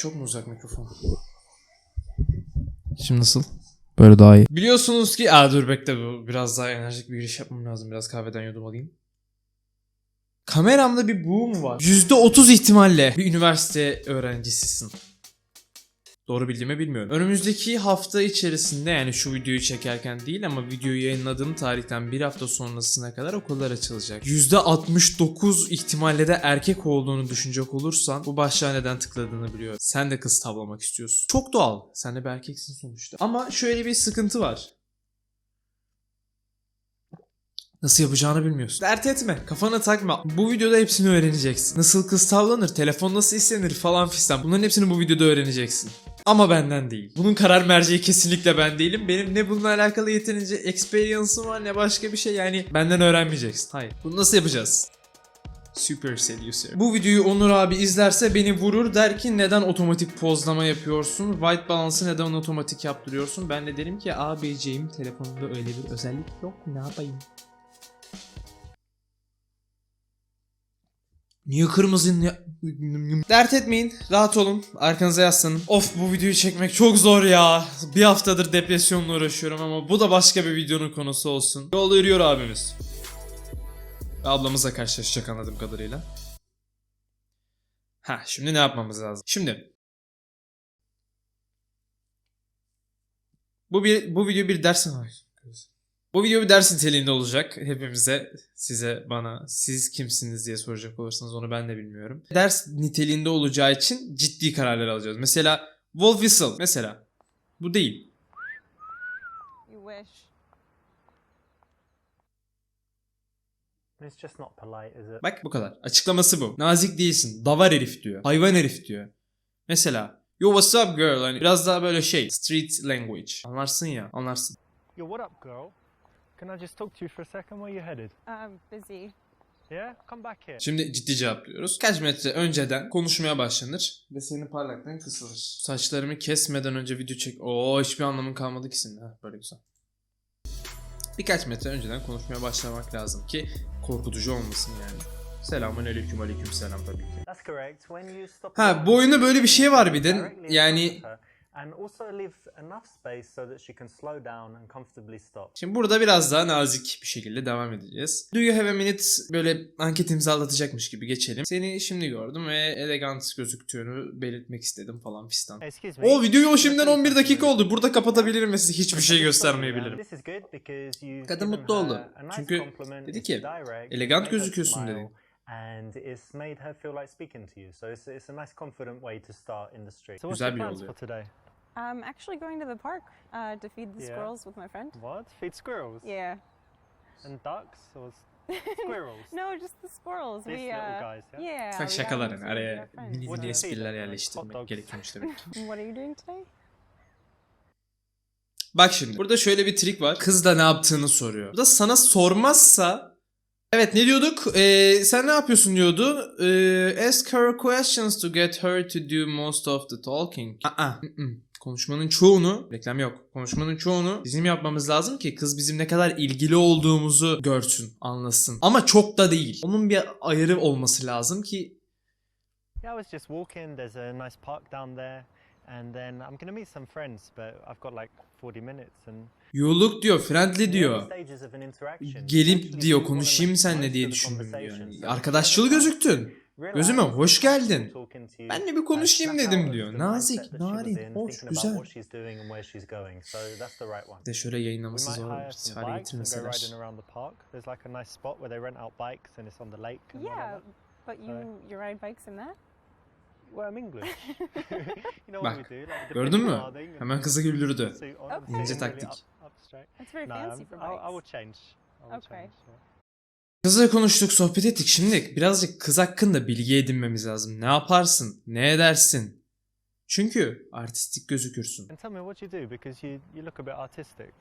Çok mu uzak mikrofon? Şimdi nasıl? Böyle daha iyi. Biliyorsunuz ki... Aa dur bekle bu biraz daha enerjik bir giriş yapmam lazım. Biraz kahveden yudum alayım. Kameramda bir boom var. %30 ihtimalle bir üniversite öğrencisisin. Doğru bildiğimi bilmiyorum. Önümüzdeki hafta içerisinde yani şu videoyu çekerken değil ama videoyu yayınladığım tarihten bir hafta sonrasına kadar okullar açılacak. %69 ihtimalle de erkek olduğunu düşünecek olursan bu başlığa neden tıkladığını biliyorum. Sen de kız tavlamak istiyorsun. Çok doğal. Sen de bir erkeksin sonuçta. Ama şöyle bir sıkıntı var. Nasıl yapacağını bilmiyorsun. Dert etme. Kafana takma. Bu videoda hepsini öğreneceksin. Nasıl kız tavlanır, telefon nasıl istenir falan fistan. Bunların hepsini bu videoda öğreneceksin. Ama benden değil. Bunun karar merceği kesinlikle ben değilim. Benim ne bununla alakalı yeterince experience'ım var ne başka bir şey. Yani benden öğrenmeyeceksin. Hayır. Bunu nasıl yapacağız? Super seducer. Bu videoyu Onur abi izlerse beni vurur der ki neden otomatik pozlama yapıyorsun? White balance'ı neden otomatik yaptırıyorsun? Ben de derim ki abiciğim telefonumda öyle bir özellik yok. Ne yapayım? Niye kırmızı ya... Dert etmeyin. Rahat olun. Arkanıza yaslanın. Of bu videoyu çekmek çok zor ya. Bir haftadır depresyonla uğraşıyorum ama bu da başka bir videonun konusu olsun. Yolda yürüyor abimiz. Ablamızla karşılaşacak anladığım kadarıyla. Ha şimdi ne yapmamız lazım? Şimdi bu bir bu video bir ders Ay, bu video bir ders niteliğinde olacak. Hepimize, size, bana, siz kimsiniz diye soracak olursanız onu ben de bilmiyorum. Ders niteliğinde olacağı için ciddi kararlar alacağız. Mesela Wolf Whistle mesela. Bu değil. You wish. It's just not polite, is it? Bak bu kadar. Açıklaması bu. Nazik değilsin. Davar herif diyor. Hayvan herif diyor. Mesela Yo what's up girl? Hani biraz daha böyle şey. Street language. Anlarsın ya. Anlarsın. Yo, what up, girl? Can I just talk to you for a second? Where you headed? Um, busy. Yeah, come back here. Şimdi ciddi cevaplıyoruz. Kaç metre önceden konuşmaya başlanır ve senin parlaklığın kısılır. Saçlarımı kesmeden önce video çek. Oo hiçbir anlamın kalmadı ki senin. Ha, böyle güzel. Birkaç metre önceden konuşmaya başlamak lazım ki korkutucu olmasın yani. Selamun aleyküm aleyküm selam tabii ki. That's correct. When you stop Ha, bu oyunda böyle bir şey var bir de. Yani- and also leave enough space so that she can slow down and comfortably stop. Şimdi burada biraz daha nazik bir şekilde devam edeceğiz. Do you have a minute böyle anket imzalatacakmış gibi geçelim. Seni şimdi gördüm ve elegant gözüktüğünü belirtmek istedim falan fistan. Excuse me. O videoyu şimdiden Listen 11 dakika oldu. Burada kapatabilirim ve size hiçbir şey göstermeyebilirim. This is good because you've Kadın mutlu oldu. Çünkü dedi ki, elegant gözüküyorsun dedi. And it's made her feel like speaking to you. So it's, it's a nice confident way to start in the street. So what's Güzel your plans for today? I'm actually going to the park uh, to feed the Yeah. squirrels with my friend. What? Feed squirrels? Yeah. And ducks? Or squirrels? no, just the squirrels. These we little uh, guys, yeah? yeah. Ufak we şakalar got yani them to araya mini espriler yerleştirmek gerekiyormuş demek ki. What are you doing today? Bak şimdi burada şöyle bir trik var. Kız da ne yaptığını soruyor. Bu da sana sormazsa Evet ne diyorduk? Ee, sen ne yapıyorsun diyordu. Ee, ask her questions to get her to do most of the talking. Aa, ı-ı. Konuşmanın çoğunu, reklam yok. Konuşmanın çoğunu bizim yapmamız lazım ki kız bizim ne kadar ilgili olduğumuzu görsün, anlasın. Ama çok da değil. Onun bir ayarı olması lazım ki Yeah, I was just walking. There's a nice park down there. And then I'm to meet some friends, but I've got like 40 minutes. And you look diyor, friendly diyor. Gelip diyor konuşayım seninle diye düşündüm diyor. Yani arkadaşçıl gözüktün. Gözüme hoş geldin. talking to you, Ben de bir konuşayım dedim diyor. Nazik, narin, in, hoş, güzel. Bir de şöyle yayınlaması zor hale getirmeseler. around the park. There's like a nice spot where they rent out bikes and it's on the lake. And all Yeah, but you you ride bikes in that? Well, I'm English. you know Bak, what we do? Like the Gördün mü? Hemen kızı güldürdü. İnce taktik. Kızla konuştuk, sohbet ettik. Şimdi birazcık kız hakkında bilgi edinmemiz lazım. Ne yaparsın? Ne edersin? Çünkü artistik gözükürsün. And tell me what you do because you, you look a bit artistic.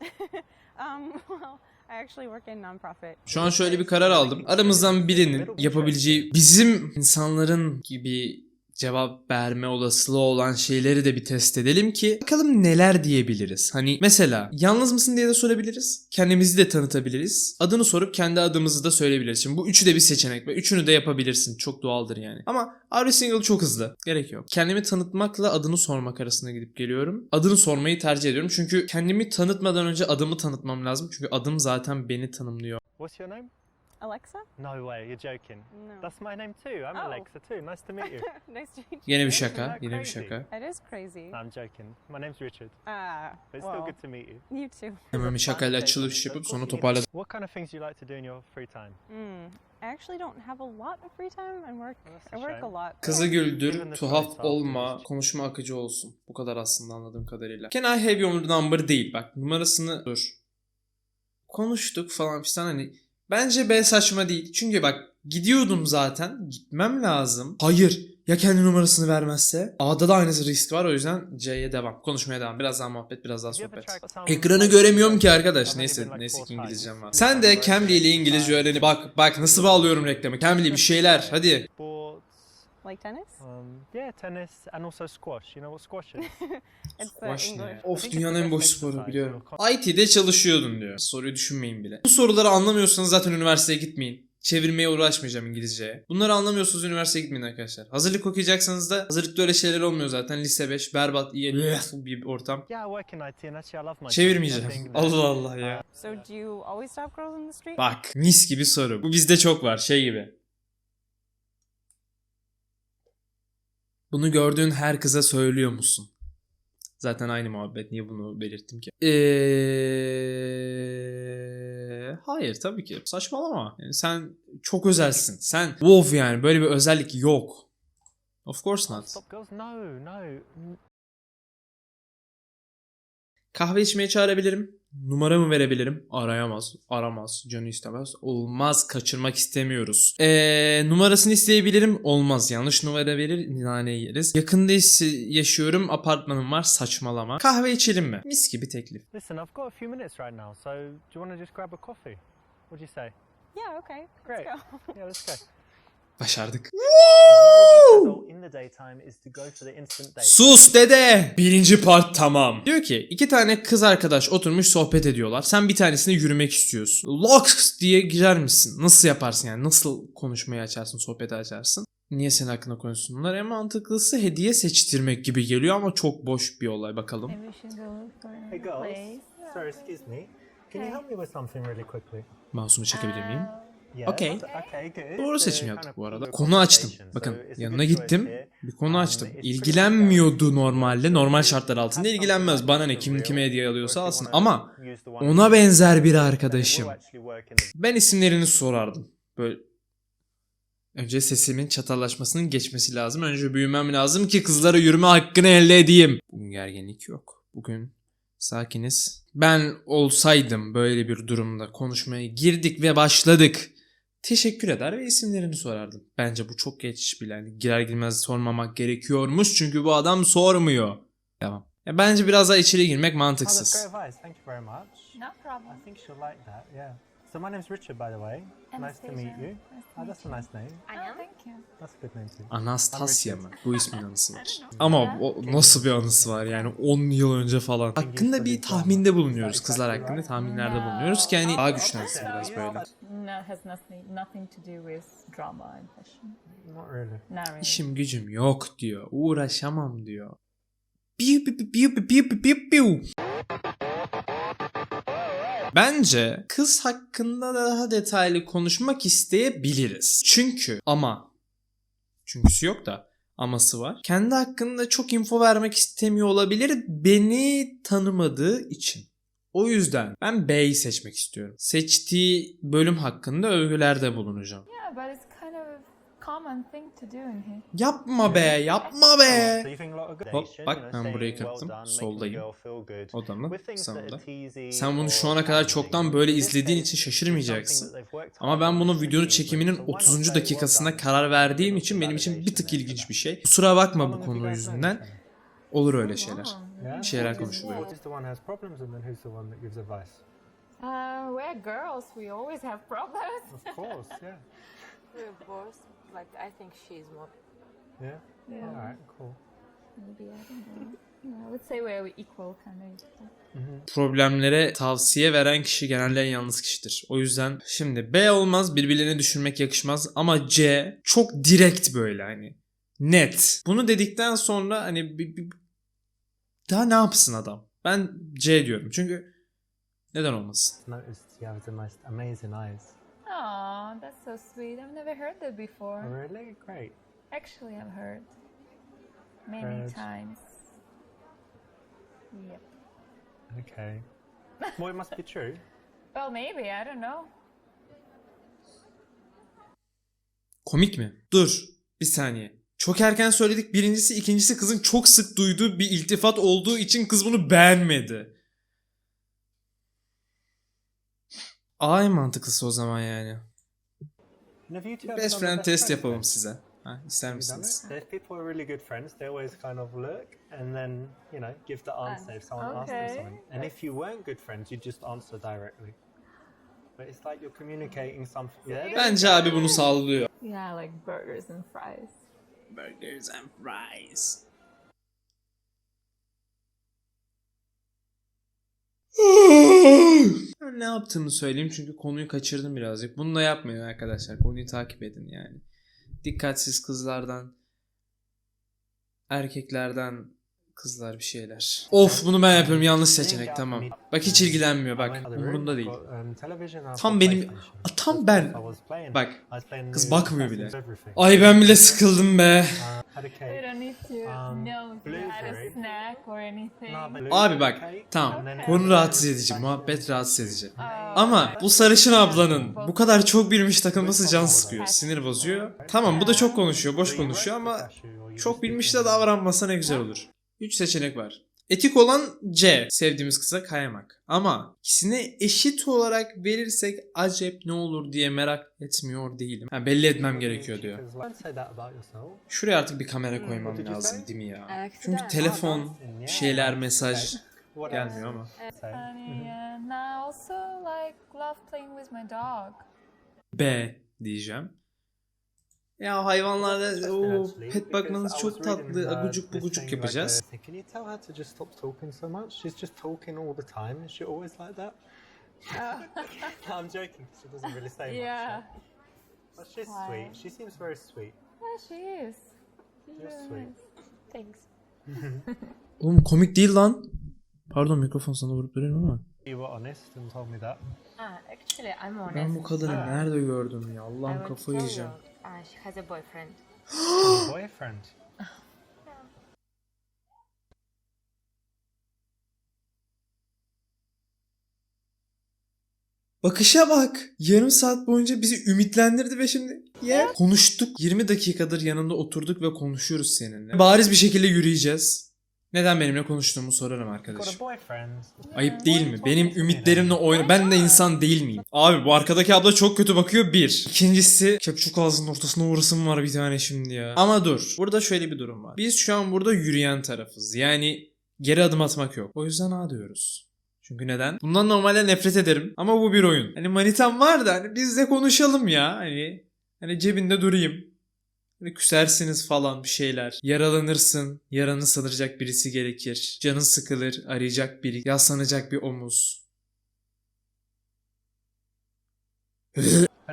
Um, well, I actually work in nonprofit. Şu an şöyle bir karar aldım. Aramızdan birinin yapabileceği bizim insanların gibi cevap verme olasılığı olan şeyleri de bir test edelim ki bakalım neler diyebiliriz. Hani mesela yalnız mısın diye de sorabiliriz. Kendimizi de tanıtabiliriz. Adını sorup kendi adımızı da söyleyebiliriz. Şimdi bu üçü de bir seçenek ve üçünü de yapabilirsin. Çok doğaldır yani. Ama You Single çok hızlı. Gerek yok. Kendimi tanıtmakla adını sormak arasında gidip geliyorum. Adını sormayı tercih ediyorum. Çünkü kendimi tanıtmadan önce adımı tanıtmam lazım. Çünkü adım zaten beni tanımlıyor. What's your name? Alexa? No way, you're joking. No. That's my name too. I'm Oh. Alexa too. Nice to meet you. nice to meet you. Yine bir şaka. Yine bir şaka. It is crazy. no, I'm joking. My name's Richard. Ah, But it's still well, good to meet you. you too. Hemen bir şakayla açılış yapıp sonra toparladım. What kind of things do you like to do in your free time? Mm. I actually don't have a lot of free time and work. I work a lot. Kızı güldür, tuhaf olma, konuşma akıcı olsun. Bu kadar aslında anladığım kadarıyla. Can I have your number değil bak numarasını dur. Konuştuk falan fistan hani. Bence B saçma değil. Çünkü bak gidiyordum zaten. Gitmem lazım. Hayır. Ya kendi numarasını vermezse? A'da da aynı risk var o yüzden C'ye devam. Konuşmaya devam. Biraz daha muhabbet, biraz daha sohbet. Ekranı göremiyorum ki arkadaş. Neyse, neyse ki İngilizcem var. Sen de Cambly ile İngilizce öğrenip bak bak nasıl bağlıyorum reklamı. Cambly bir şeyler hadi. Like tennis? Um, yeah, tennis and also squash. You know what squash is? It's uh, Squash ne? Of dünyanın en boş sporu biliyorum. IT'de çalışıyordun diyor. Soruyu düşünmeyin bile. Bu soruları anlamıyorsanız zaten üniversiteye gitmeyin. Çevirmeye uğraşmayacağım İngilizceye. Bunları anlamıyorsunuz üniversiteye gitmeyin arkadaşlar. Hazırlık okuyacaksanız da hazırlıkta öyle şeyler olmuyor zaten. Lise 5 berbat iyi bir ortam. Çevirmeyeceğim. Allah Allah ya. So do you always stop girls in the street? Bak mis gibi soru. Bu bizde çok var şey gibi. Bunu gördüğün her kıza söylüyor musun? Zaten aynı muhabbet. Niye bunu belirttim ki? Eee... Hayır tabii ki. Saçmalama. Yani sen çok özelsin. Sen wow yani böyle bir özellik yok. Of course not. Kahve içmeye çağırabilirim. Numaramı verebilirim. Arayamaz. Aramaz. Canı istemez. Olmaz. Kaçırmak istemiyoruz. Ee, numarasını isteyebilirim. Olmaz. Yanlış numara verir. Nane yeriz. Yakında yaşıyorum. Apartmanım var. Saçmalama. Kahve içelim mi? Mis gibi teklif. Listen, I've got a few minutes right now, so do you want to just grab a coffee? What do you say? Yeah, okay. Let's Great. go. Yeah, let's go. Başardık. The very best result in the daytime is to go for the instant date. Sus dede. Birinci part tamam. Diyor ki iki tane kız arkadaş oturmuş sohbet ediyorlar. Sen bir tanesine yürümek istiyorsun. Loks diye girer misin? Nasıl yaparsın yani? Nasıl konuşmayı açarsın, sohbeti açarsın? Niye senin hakkında konuşsunlar? En mantıklısı hediye seçtirmek gibi geliyor ama çok boş bir olay bakalım. Hey girls, sorry, excuse me. Can you help me with something really quickly? Mouse'umu çekebilir miyim? Good. Doğru seçim yaptık bu arada. Konu açtım. Bakın yanına gittim. Bir konu Um, açtım. İlgilenmiyordu normalde. Normal şartlar altında ilgilenmez. Bana ne kim kime hediye or alıyorsa alsın. Ama ona benzer bir arkadaşım. Ben isimlerini sorardım. Böyle Önce sesimin çatallaşmasının geçmesi lazım. Önce büyümem lazım ki kızlara yürüme hakkını elde edeyim. Bugün gerginlik yok. Bugün sakiniz. Ben olsaydım böyle bir durumda konuşmaya girdik ve başladık. Teşekkür eder ve isimlerini sorardım. Bence bu çok geç bile. Yani girer girmez sormamak gerekiyormuş çünkü bu adam sormuyor. Devam. Ya bence biraz daha içeri girmek Oh, that's mantıksız. So my name's Richard, by the way. Nice to Anastasia. meet you. Oh, meet that's a nice name. Oh, thank you. That's a good name too. Anastasya mı? Bu ismin anısı var. Ama o nasıl bir anısı var yani 10 yıl önce falan. Hakkında bir tahminde bulunuyoruz kızlar hakkında tahminlerde bulunuyoruz ki hani daha güçlensin biraz böyle. No, has nothing nothing to do with drama and fashion. Not really. No, really. İşim gücüm yok diyor. Uğraşamam diyor. Piu piu piu piu piu piu piu. Bence kız hakkında daha detaylı konuşmak isteyebiliriz. Çünkü ama çünküsü yok da aması var. Kendi hakkında çok info vermek istemiyor olabilir beni tanımadığı için. O yüzden ben B'yi seçmek istiyorum. Seçtiği bölüm hakkında övgülerde bulunacağım. Yeah, but it's kind of a common thing to do in here. Yapma be, yapma be. Hop, bak ben burayı a Soldayım. sağımda. teasy Sen bunu şu ana kadar çoktan böyle izlediğin için şaşırmayacaksın. Ama ben bunu videonun çekiminin good. So why not 30. say, dakikasına well done, karar verdiğim için benim için bir tık ilginç bir şey. Kusura bakma bu konu yüzünden. Olur öyle şeyler. Bir şeyler konuşuluyor. Uh, we're girls. We always have problems. Of course, yeah. We're both like I think she's more Yeah. Yeah. All right. Cool. Maybe I don't know. Yeah, I would say we're equal kind of. Problemlere tavsiye veren kişi genelde en yalnız kişidir. O yüzden şimdi B olmaz birbirlerini düşürmek yakışmaz ama C çok direkt böyle hani net. Bunu dedikten sonra hani bir, bir- daha ne yapsın adam? Ben C diyorum çünkü neden olmasın? Noticed you have the most amazing eyes. Aw, that's so sweet. I've never heard that before. Oh, really? Great. Actually, I've heard many Heard. times. Yep. Okay. well, it must be true. Well, maybe. I don't know. Komik mi? Dur bir saniye. Çok erken söyledik. Birincisi, ikincisi kızın çok sık duyduğu bir iltifat olduğu için kız bunu beğenmedi. A en mantıklısı o zaman yani. You Best friend test yapalım size. Ha, ister you misiniz? There's people who are really good friends. They always kind of look and then, you know, give the answer if someone asks them okay. something. And if you weren't good friends, you just answer directly. But it's like you're communicating something. Yeah, Bence abi bunu sallıyor. Yeah, like burgers and fries. Burgers and fries. Ben ne yaptığımı söyleyeyim çünkü konuyu kaçırdım birazcık. Bunu da yapmayın arkadaşlar. Konuyu takip edin yani. Dikkatsiz kızlardan, erkeklerden kızlar bir şeyler. Of bunu ben yapıyorum. Yanlış seçenek tamam. Bak hiç ilgilenmiyor bak. Umurunda değil. Tam benim- tam ben. Bak, kız bakmıyor bile. Ay ben bile sıkıldım be. We don't need to Um, know if you had a snack or anything. Abi bak tamam. konu rahatsız edici muhabbet rahatsız edici. Ama bu sarışın ablanın bu kadar çok bilmiş takılması can sıkıyor? sinir bozuyor. Tamam bu da çok konuşuyor boş konuşuyor ama çok bilmiş de davranmasa ne güzel olur. 3 seçenek var. Etik olan C. Sevdiğimiz kıza kayamak. Ama ikisini eşit olarak verirsek acep ne olur diye merak etmiyor değilim. Ha, belli etmem gerekiyor diyor. Şuraya artık bir kamera koymam lazım değil mi ya? Çünkü telefon, şeyler, mesaj gelmiyor ama. Dog. B diyeceğim. Ya hayvanlarda o pet bakmanız çok tatlı. Agucuk bugucuk yapacağız. Can you tell her to just stop talking so much? She's just talking all the time. Is she always like that? no, I'm joking. She doesn't really say much. Yeah. But she's Why? sweet. She seems very sweet. Yeah, she is. She's You're sweet. Thanks. Oğlum komik değil lan. Pardon mikrofon sana vurup duruyorum ama. You were honest and told me that. Ah, actually, I'm honest. Ben bu kadını Uh, nerede gördüm ya? Allah'ım kafayı yiyeceğim. Uh, she has a boyfriend. Boyfriend. Bakışa bak. Yarım saat boyunca bizi ümitlendirdi ve şimdi ya konuştuk. 20 dakikadır yanında oturduk ve konuşuyoruz seninle. Bariz bir şekilde yürüyeceğiz. Neden benimle konuştuğumu sorarım arkadaşım. Ayıp değil mi? Benim ümitlerimle oyna... Ben de insan değil miyim? Abi bu arkadaki abla çok kötü bakıyor bir. İkincisi kepçuk ağzının ortasına uğrasım var bir tane şimdi ya. Ama dur. Burada şöyle bir durum var. Biz şu an burada yürüyen tarafız. Yani geri adım atmak yok. O yüzden A diyoruz. Çünkü neden? Bundan normalde nefret ederim. Ama bu bir oyun. Hani manitam var da hani biz de konuşalım ya. Hani, hani cebinde durayım. Hani küsersiniz falan bir şeyler. Yaralanırsın. Yaranı sanıracak birisi gerekir. Canın sıkılır. Arayacak biri. Yaslanacak bir omuz.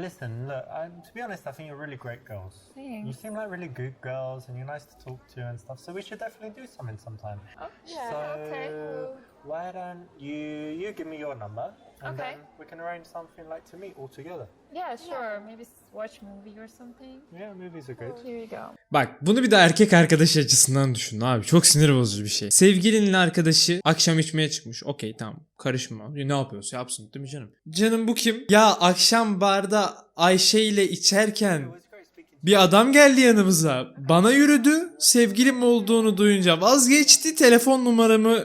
Listen, look, I, to be honest, I think you're really great girls. You Thanks. seem like really good girls and you're nice to talk to and stuff, so we should definitely do something sometime. Oh, yeah, so, okay. Why don't you you give me your number and Okay. then we can arrange something like to meet all together. yeah, sure. Maybe s- watch movie or something. Yeah, movies are good. Here you go. Bak bunu bir de erkek arkadaşı açısından düşün abi. Çok sinir bozucu bir şey. Sevgilinin arkadaşı akşam içmeye çıkmış. Okey tamam karışma. Ya Ne yapıyorsa yapsın değil mi canım? Canım bu kim? Ya akşam barda Ayşe ile içerken It was great speaking to bir adam geldi yanımıza. Bana yürüdü. Sevgilim olduğunu duyunca vazgeçti. Telefon numaramı